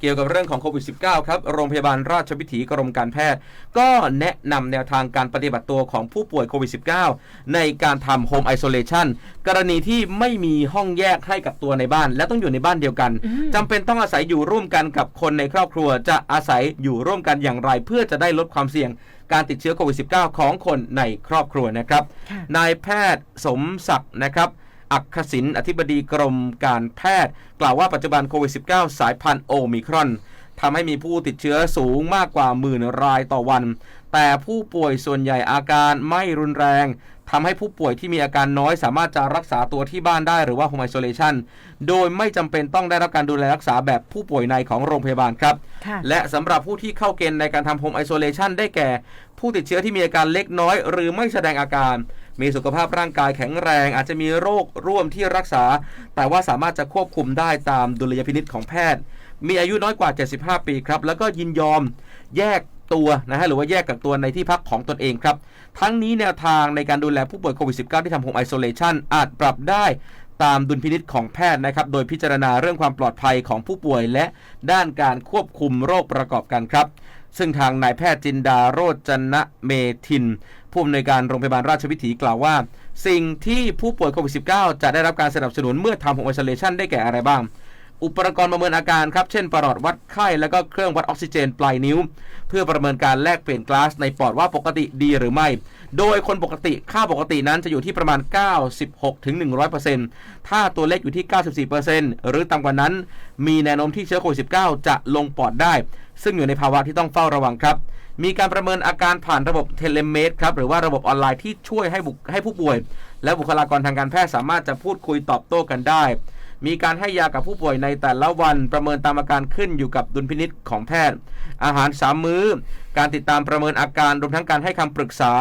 เกี่ยวกับเรื่องของโควิด -19 ครับโรงพยาบาลราชวิถีกรมการแพทย์ ก็แนะนำแนวทางการปฏิบัติตัวของผู้ป่วยโควิด -19 ในการทำโฮมไอโซเลชันกรณีที่ไม่มีห้องแยกให้กับตัวในบ้าน และต้องอยู่ในบ้านเดียวกันจำเป็นต้องอาศัยอยู่ร่วมกันกับคนในครอบครัว จะอาศัยอยู่ร่วมกันอย่างไร เพื่อจะได้ลดความเสี่ยงการติดเชื้อโควิด -19 ของคนในครอบครัวนะครับค่ะนายแพทย์สมศักดิ์นะครับ อักขศินอธิบดีกรมการแพทย์ กล่าวว่าปัจจุบันโควิด -19 สายพันธุ์โอมิครอนทำให้มีผู้ติดเชื้อสูงมากกว่าหมื่นรายต่อวัน แต่ผู้ป่วยส่วนใหญ่อาการไม่รุนแรงทำให้ผู้ป่วยที่มีอาการน้อย สามารถจะรักษาตัวที่บ้านได้หรือว่า home isolation โดยไม่จำเป็นต้องได้รับการดูแลรักษาแบบผู้ป่วยในของโรงพยาบาลครับค่ะและสำหรับผู้ที่เข้าเกณฑ์ในการทำโฮมไอโซเลชันได้แก่ ผู้ติดเชื้อที่มีอาการเล็กน้อย หรือไม่แสดงอาการ มีสุขภาพร่างกายแข็งแรง อาจจะมีโรคร่วมที่รักษา แต่ว่าสามารถจะควบคุมได้ตามดุลยพินิษของแพทย์ มีอายุน้อยกว่า 75 ปีครับ แล้วก็ยินยอมแยกตัวนะฮะหรือว่าแยกกักตัวในที่พักของตนเองครับ ทั้งนี้แนวทางในการดูแลผู้ป่วยโควิด -19 ที่ทำโฮมไอโซเลชันอาจปรับได้ตามดุลพินิษของแพทย์นะครับ โดยพิจารณาเรื่องความปลอดภัยของผู้ป่วยและด้านการควบคุมโรคประกอบกันครับ ซึ่งทางนายแพทย์จินดาโรจนะเมทิน ผู้อำนวยการโรงพยาบาลราชวิถีกล่าวว่า สิ่งที่ผู้ป่วยโควิด -19 จะได้รับการสนับสนุนเมื่อทำโฮมไอโซเลชันได้แก่อะไรบ้าง อุปกรณ์ประเมินอาการครับ เช่นปลอดวัดไข้ แล้วก็เครื่องวัดออกซิเจนปลายนิ้ว เพื่อประเมินการแลกเปลี่ยนก๊าซในปอดว่าปกติดีหรือไม่ โดยคนปกติค่าปกตินั้นจะอยู่ที่ประมาณ 96-100%ถ้าตัวเลขอยู่ที่ 94%หรือต่ำกว่านั้น มีแนวโน้มที่เชื้อโควิด -19 จะลงปอดได้ ซึ่งอยู่ในภาวะที่ต้องเฝ้าระวังครับมีการประเมินอาการผ่านระบบเทเลเมดครับหรือว่าระบบออนไลน์ที่ช่วยให้บุให้ผู้ป่วย และบุคลากรทางการแพทย์สามารถจะพูดคุยตอบโต้กันได้ มีการให้ยากับผู้ป่วยในแต่ละวันประเมินตามอาการขึ้นอยู่กับดุลพินิษของแพทย์ อาหารสามมื้อ การติดตามประเมินอาการรวมทั้งการให้คำปรึกษา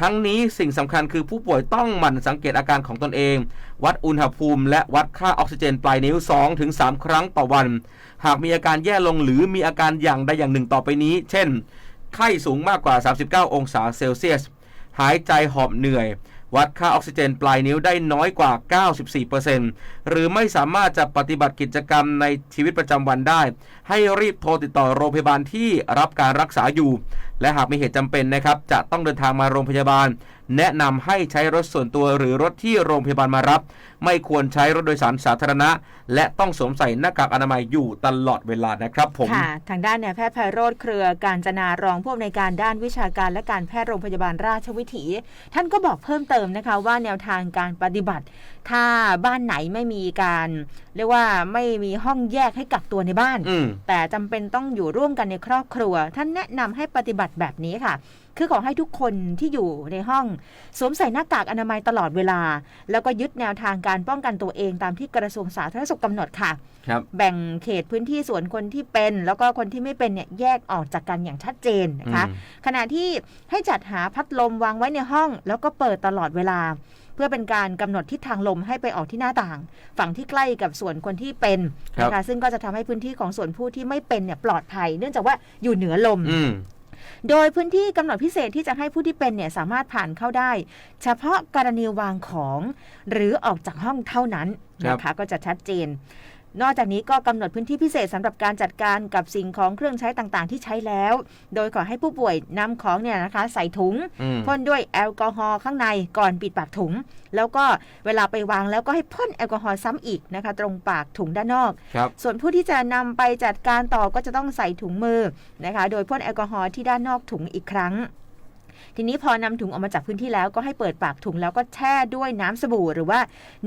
ทั้งนี้สิ่งสำคัญคือผู้ป่วยต้องหมั่นสังเกตอาการของตนเอง วัดอุณหภูมิ และวัดค่าออกซิเจนปลายนิ้ว 2-3 ครั้งต่อวัน หากมีอาการแย่ลงหรือมีอาการอย่างใดอย่างหนึ่งต่อไปนี้ เช่น ไข้สูงมากกว่า 39 องศาเซลเซียส หายใจหอบเหนื่อย วัดค่าออกซิเจนปลายนิ้วได้น้อยกว่า 94%หรือไม่สามารถจะปฏิบัติกิจกรรมในชีวิตประจำวันได้ ให้รีบโทรติดต่อโรงพยาบาลที่รับการรักษาอยู่ และหากมีเหตุจำเป็นนะครับจะต้องเดินทางมาโรงพยาบาล แนะนำให้ใช้รถส่วนตัวหรือรถที่โรงพยาบาลมารับ ไม่ควรใช้รถโดยสารสาธารณะ และต้องสวมใส่หน้ากากอนามัยอยู่ตลอดเวลานะครับผมค่ะทางด้านนายแพทย์ไพโรธเครือการจนารองผู้อำนวยการด้านวิชาการและการแพทย์โรงพยาบาลราชวิถี ท่านก็บอกเพิ่มเติมนะคะว่าแนวทางการปฏิบัติ ถ้าบ้านไหนไม่มีการเรียกว่าไม่มีห้องแยกให้กักตัวในบ้านอืมแต่จำเป็นต้องอยู่ร่วมกันในครอบครัว ท่านแนะนำให้ปฏิบัติแบบนี้ค่ะ คือขอให้ทุกคนที่อยู่ในห้องสวมใส่หน้ากากอนามัยตลอดเวลา แล้วก็ยึดแนวทางการป้องกันตัวเองตามที่กระทรวงสาธารณสุขกำหนดค่ะครับแบ่งเขตพื้นที่ส่วนคนที่เป็น แล้วก็คนที่ไม่เป็นเนี่ยแยกออกจากกันอย่างชัดเจนนะคะอืมขณะที่ให้จัดหาพัดลมวางไว้ในห้อง แล้วก็เปิดตลอดเวลา เพื่อเป็นการกำหนดทิศทางลมให้ไปออกที่หน้าต่าง ฝั่งที่ใกล้กับส่วนคนที่เป็นนะคะซึ่งก็จะทำให้พื้นที่ของส่วนผู้ที่ไม่เป็นเนี่ยปลอดภัย เนื่องจากว่าอยู่เหนือลมอืม โดยพื้นที่กำหนดพิเศษที่จะให้ผู้ที่เป็นเนี่ยสามารถผ่านเข้าได้ เฉพาะกรณีวางของ หรือออกจากห้องเท่านั้นนะคะก็จะชัดเจน นอกจากนี้ก็กำหนดพื้นที่พิเศษสำหรับการจัดการกับสิ่งของเครื่องใช้ต่างๆ ที่ใช้แล้ว โดยขอให้ผู้ป่วยนำของเนี่ยนะคะ ใส่ถุงอืมพ่นด้วยแอลกอฮอล์ข้างในก่อนปิดปากถุง แล้วก็เวลาไปวางแล้วก็ให้พ่นแอลกอฮอล์ซ้ำอีกนะคะ ตรงปากถุงด้านนอกครับส่วนผู้ที่จะนำไปจัดการต่อก็จะต้องใส่ถุงมือนะคะ โดยพ่นแอลกอฮอล์ที่ด้านนอกถุงอีกครั้ง ทีนี้พอนำถุงออกมาจากพื้นที่แล้วก็ให้เปิดปากถุงแล้วก็แช่ด้วยน้ำสบู่ หรือว่า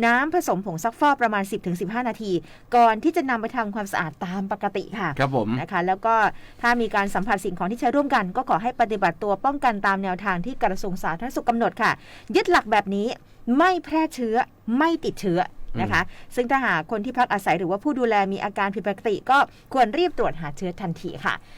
น้ำผสมผงซักฟอกประมาณ 10-15 นาที ก่อนที่จะนำไปทำความสะอาดตามปกติค่ะครับผมนะคะแล้วก็ถ้ามีการสัมผัสสิ่งของที่ใช้ร่วมกัน ก็ขอให้ปฏิบัติตัวป้องกันตามแนวทางที่กระทรวงสาธารณสุขกำหนดค่ะ ยึดหลักแบบนี้ไม่แพร่เชื้อไม่ติดเชื้อนะคะซึ่งถ้าหากคนที่พักอาศัยหรือว่าผู้ดูแลมีอาการผิดปกติ ก็ควรรีบตรวจหาเชื้อทันทีค่ะ